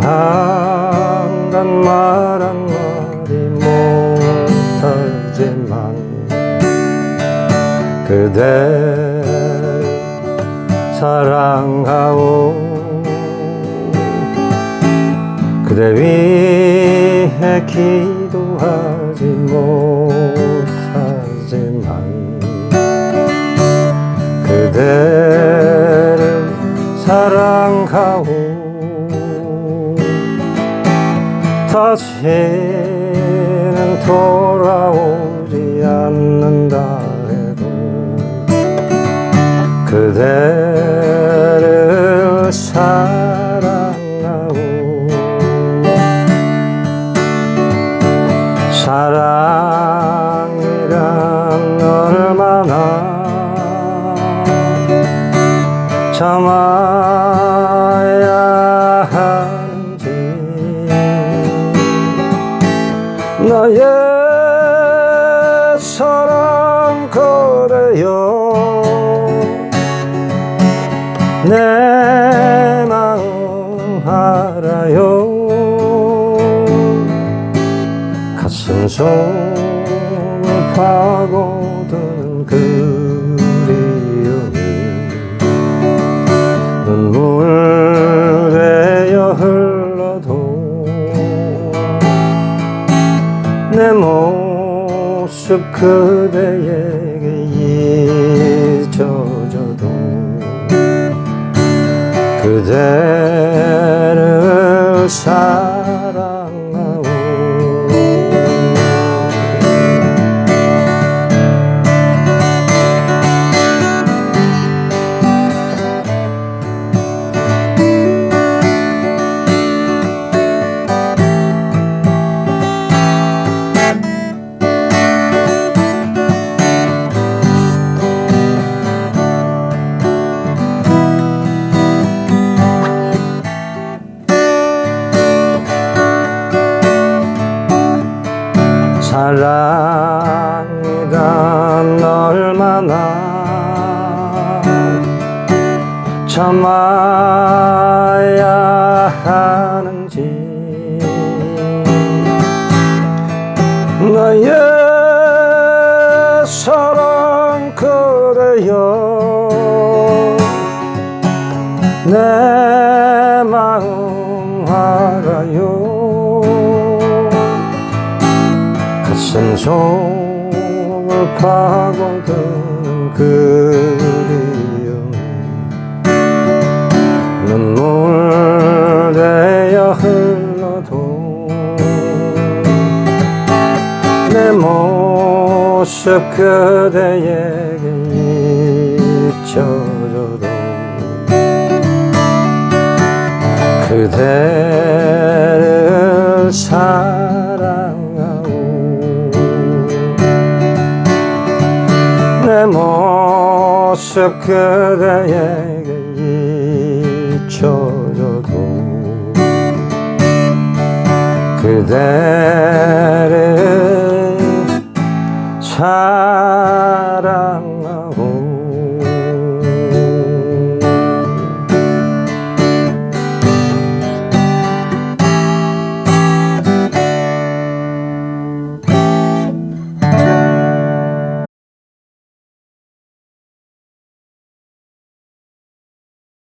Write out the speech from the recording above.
이런 말 한마디 못하지만 그대 사랑하오. 그대 위해 기 다시는 돌아오지 않는다 해도 그대를 사랑하오. 사랑이란 얼마나 참아 나의 사랑 그래요. 내 마음 알아요. 가슴 속을 파고드는 그 내 모습 그대에게 잊혀져도 그대 참아야 하는지. 나의 사랑 그래요 내 마음 알아요. 가슴 속을 파고드는 그리 눈물 되어 흘러도 내 모습 그대에게 잊혀져도 그대를 사랑하오. 내 모습 그대에게 잊혀져도 그대